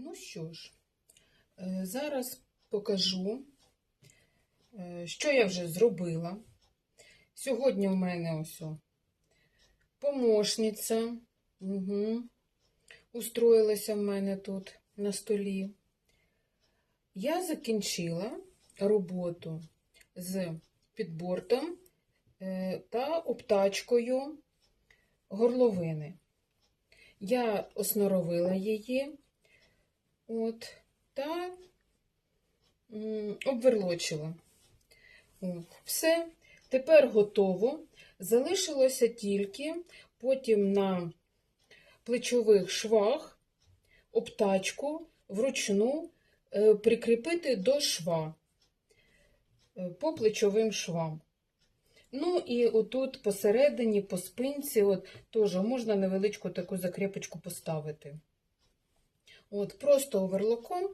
Ну що ж, е, зараз покажу, е, що я вже зробила. Сьогодні в мене ось помощниця. Угу. Устроїлася в мене тут на столі. Я закінчила роботу з підбортом е, та обтачкою горловини. Я осноровила її от, та обверлочила. Все. Тепер готово. Залишилося тільки потім на плечових швах обтачку вручну е, прикріпити до шва е, по плечовим швам. Ну і отут посередині, по спинці, от теж можна невеличку таку закріпочку поставити. От, просто оверлоком,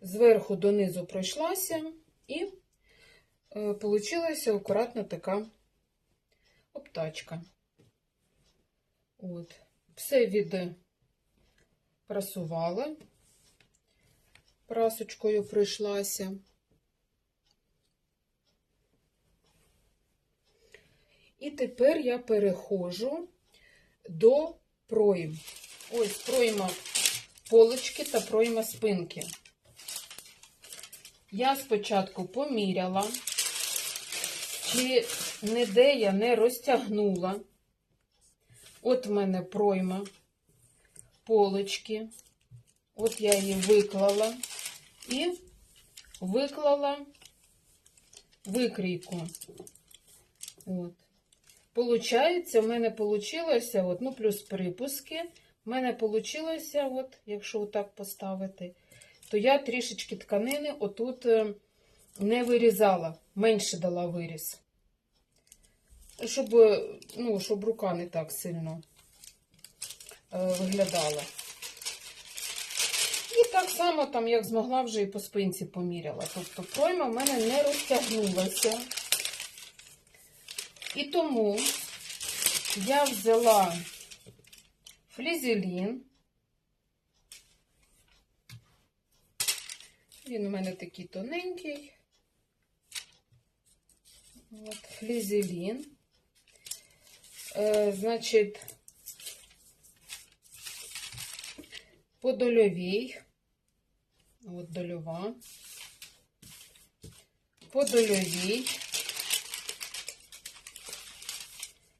зверху донизу пройшлася, і е, получилася акуратна така обтачка. От, все відпрасувала, прасочкою пройшлася. І тепер я переходжу до пройм. Ось пройма полочки та пройма спинки. Я спочатку поміряла, чи ніде я не розтягнула. От в мене пройма полочки. От я її виклала і виклала викрійку. От. Получається, в мене от, ну, плюс припуски. В мене получилося, от, якщо отак поставити, то я трішечки тканини отут е, не вирізала, менше дала виріз. Щоб, е, ну, щоб рука не так сильно е, виглядала. І так само, там, як змогла, вже і по спинці поміряла. Тобто пройма в мене не розтягнулася. І тому я взяла флізелін. Він у мене такий тоненький. От, флізелін. Е, значить, по дольовій. От дольова. По дольовій.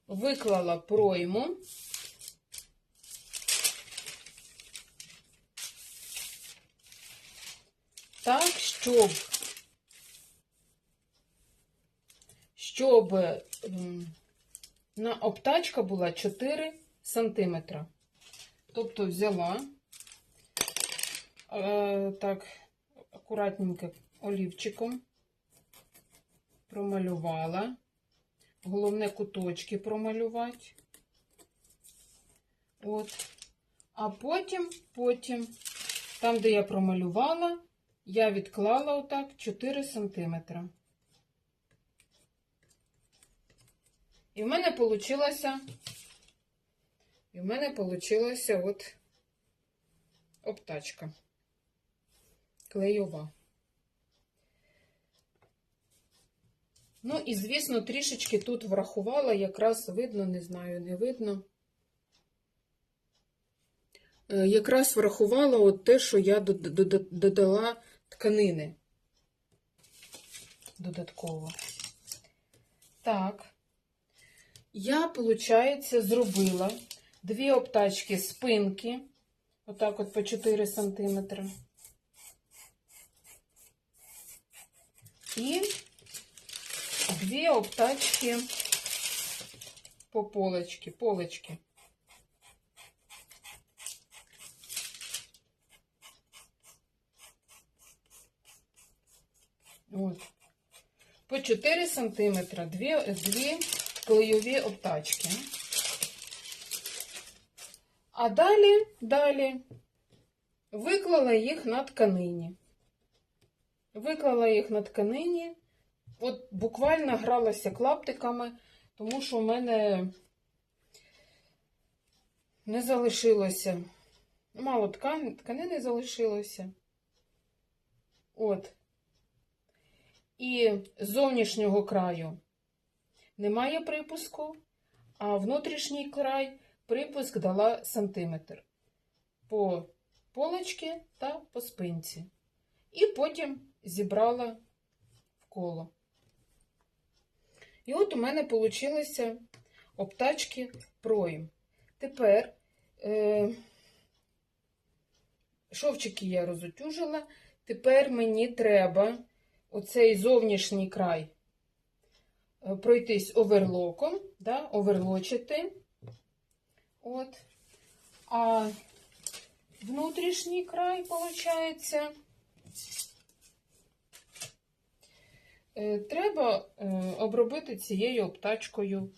Виклала пройму. Так, щоб, щоб на обтачка була 4 сантиметра. Тобто взяла е, так, акуратненько олівчиком, промалювала. Головне куточки промалювати. От. А потім, потім, там, де я промалювала, я відклала отак 4 см. І в мене получилася, і в мене получилася от обтачка клейова. Ну, і, звісно, трішечки тут врахувала, якраз видно, не знаю, не видно. Е, Якраз врахувала от те, що я дод- дод- додала тканини додатково. Так, я, виходить, зробила дві обтачки спинки, отак от по 4 см. І дві обтачки по полочки, полочки. От. По 4 сантиметра, дві, дві клейові обтачки. А далі, далі виклала їх на тканині. Виклала їх на тканині. От буквально гралася клаптиками, тому що в мене не залишилося Мало ткани, тканини залишилося. От. І зовнішнього краю немає припуску, а внутрішній край припуск дала сантиметр по полочці та по спинці. І потім зібрала в коло. І от у мене вийшло обтачки пройм. Тепер е, шовчики я розутюжила. Тепер мені треба оцей зовнішній край е, пройтись оверлоком, да, оверлочити. От. А внутрішній край, виходить, треба е, обробити цією обтачкою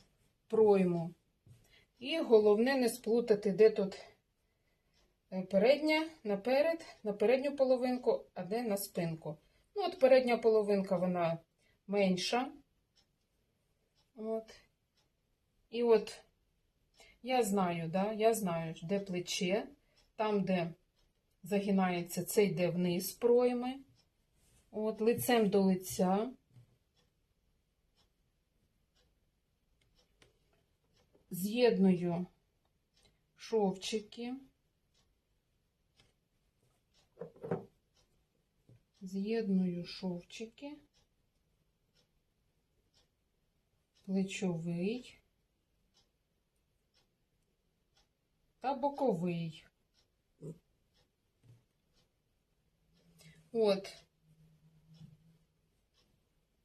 пройму. І головне не сплутати, де тут е, передня наперед, на передню половинку, а де на спинку. Ну, от передня половинка, вона менша. От. І от я знаю, да, я знаю, де плече, там, де загинається, це йде вниз пройми. От, лицем до лиця. З'єдную шовчики. З'єдную шовчики, плечовий та боковий. От,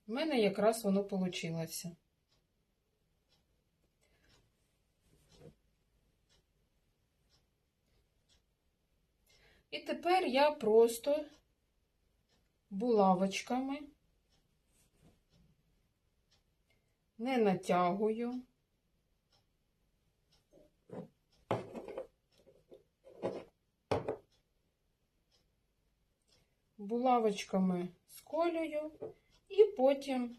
в мене якраз воно вийшло. І тепер я просто булавочками не натягую. Булавочками сколюю і потім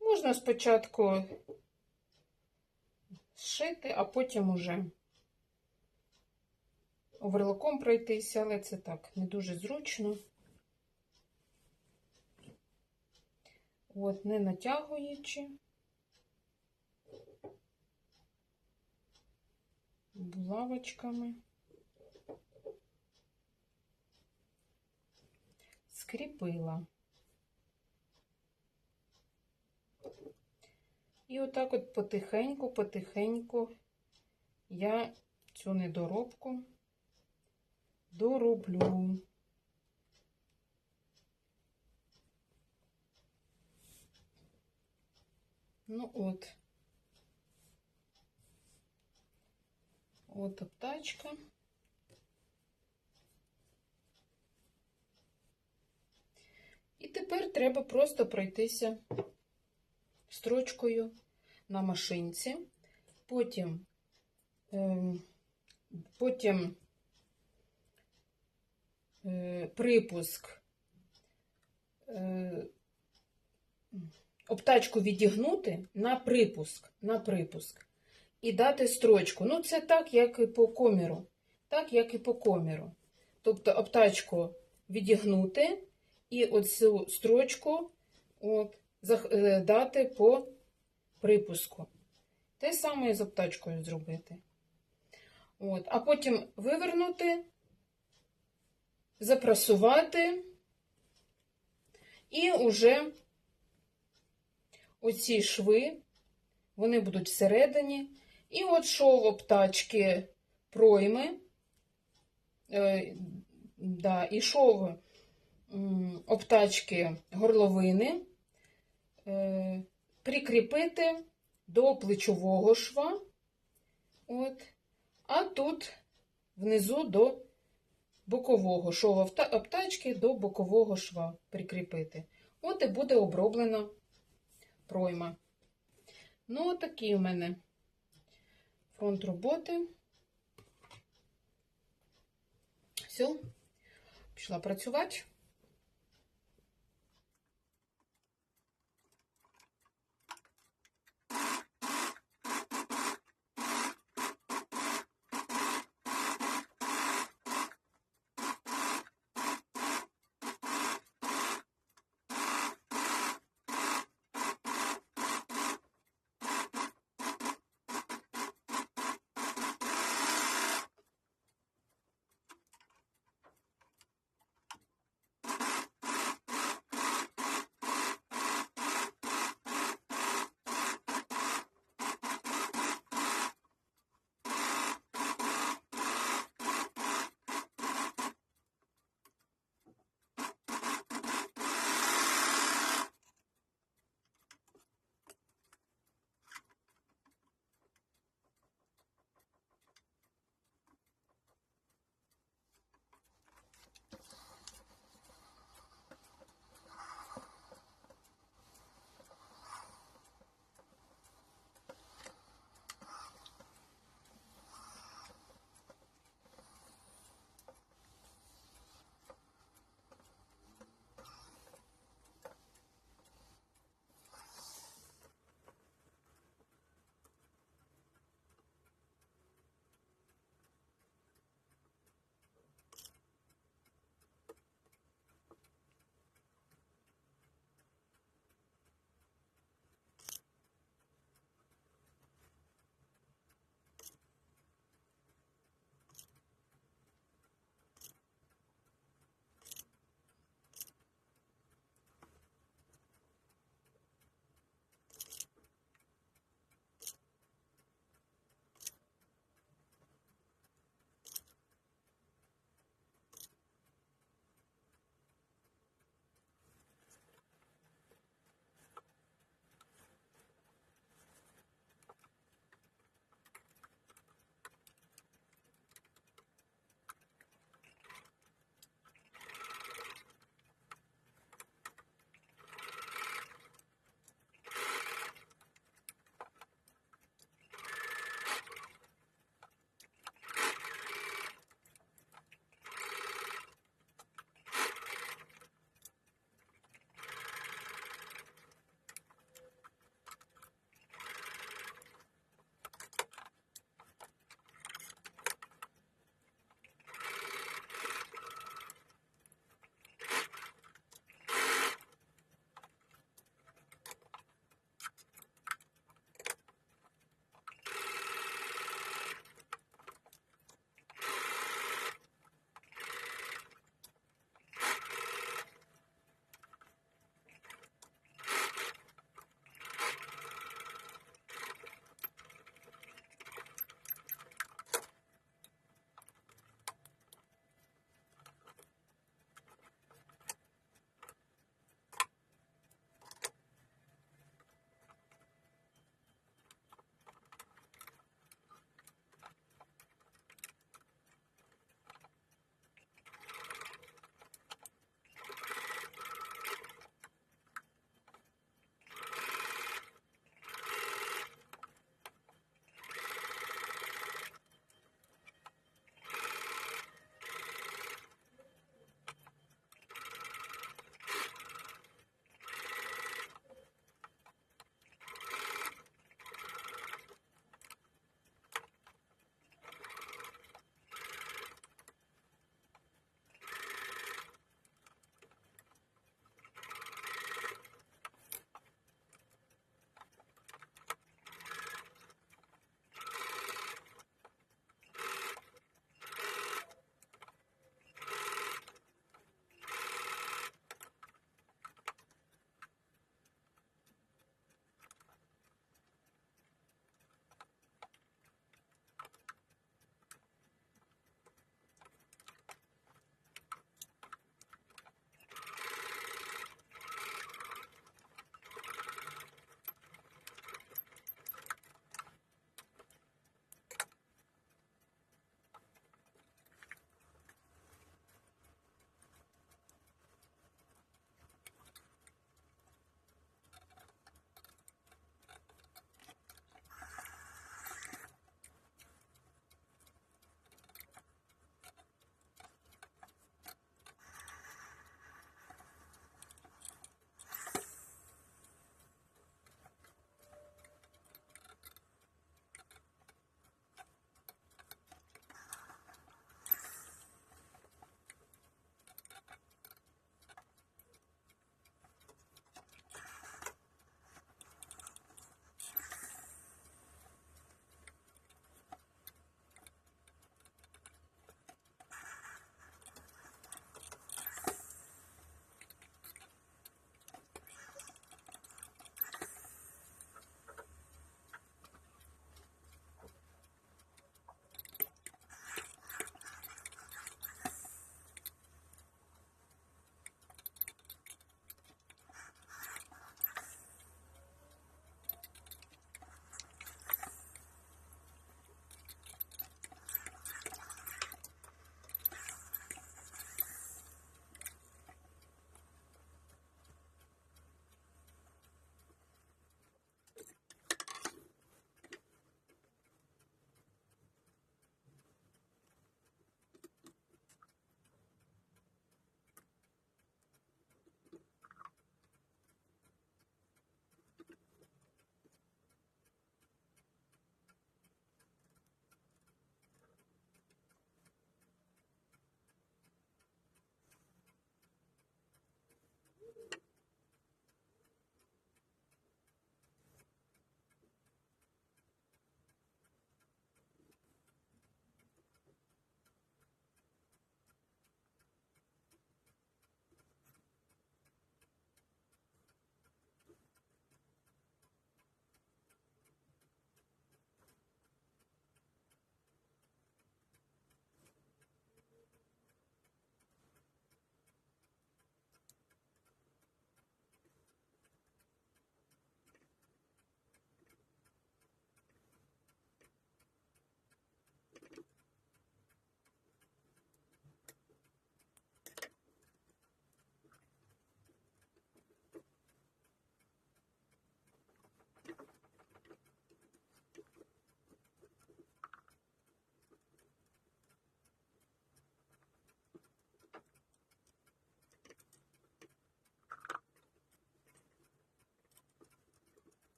можна спочатку зшити, а потім уже оверлоком пройтися, але це так не дуже зручно. От, не натягуючи, булавочками, скріпила. І отак от потихеньку-потихеньку я цю недоробку дороблю. Ну от. От обтачка. І тепер треба просто пройтися строчкою на машинці, потім, ем, потім е, припуск е, обтачку відігнути на припуск, на припуск і дати строчку. Ну, це так, як і по коміру. Так, як і по коміру. Тобто обтачку відігнути і оцю строчку от, е, дати по припуску. Те саме і з обтачкою зробити. От, А потім вивернути, запрасувати і вже оці шви, вони будуть всередині. І от шов обтачки пройми, е, да, і шов обтачки горловини, е, прикріпити до плечового шва, от, а тут внизу до бокового шов обтачки до бокового шва прикріпити. От і буде оброблена пройма. Ну, такий у мене фронт роботи. Все, пішла працювати.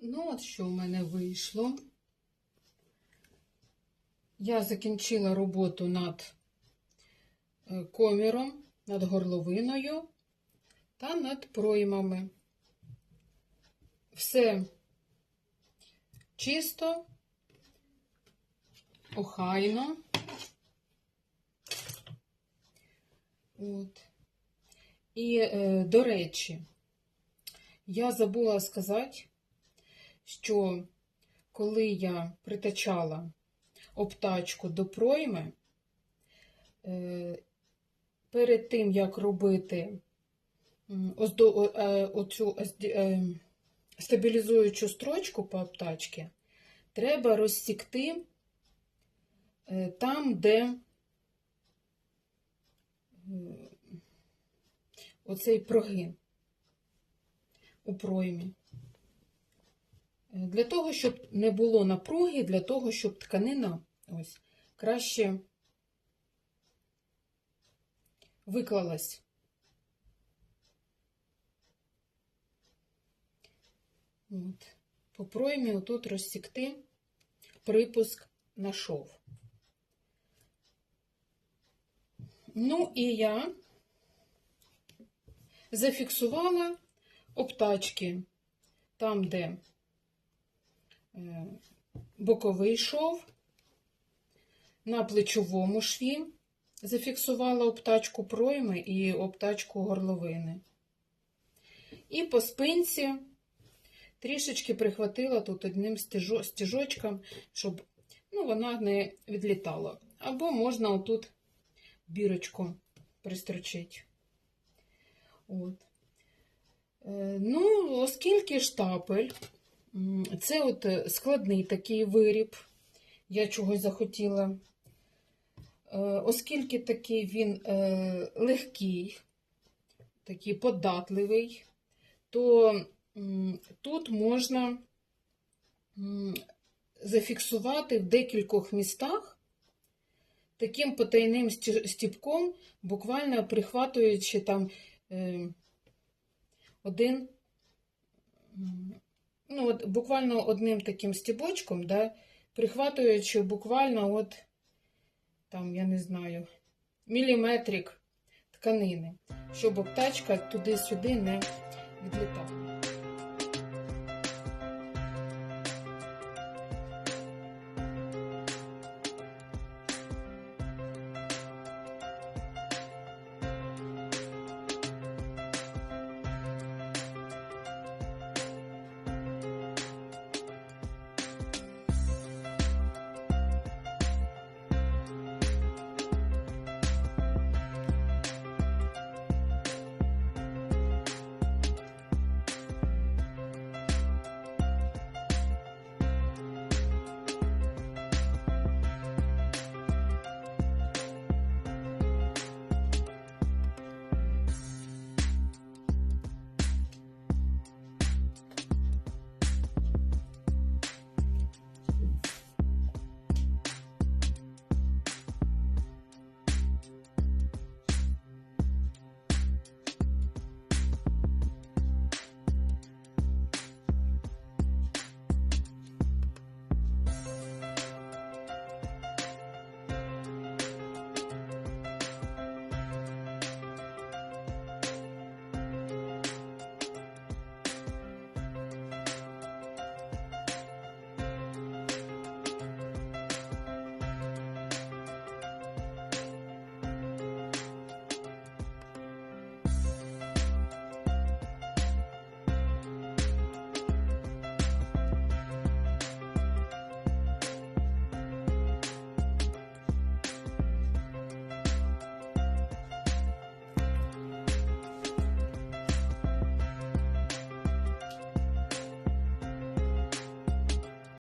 Ну, от що в мене вийшло. Я закінчила роботу над е, коміром, над горловиною та над проймами. Все чисто, охайно. От. І, е, до речі, я забула сказати, що коли я притачала обтачку до пройми, е, перед тим, як робити е, оцю е, стабілізуючу строчку по обтачці, треба розсікти там, де оцей прогин у проймі. Для того, щоб не було напруги, для того, щоб тканина ось краще виклалась. От. По проймі отут розсікти припуск на шов. Ну і я зафіксувала обтачки там, де боковий шов, на плечовому шві зафіксувала обтачку пройми і обтачку горловини. І по спинці трішечки прихватила тут одним стіжо- стіжочком, щоб ну, вона не відлітала. Або можна отут бірочку пристрочити. От. Е, Ну, оскільки штапель, це от е, складний такий виріб, я чогось захотіла. Е, Оскільки такий він е, легкий, такий податливий, то тут можна зафіксувати в декількох містах таким потайним стіпком, буквально прихватуючи там е, один, ну, от буквально одним таким стібочком, да, прихватуючи буквально от там, я не знаю, міліметрик тканини, щоб обтачка туди-сюди не відлітала.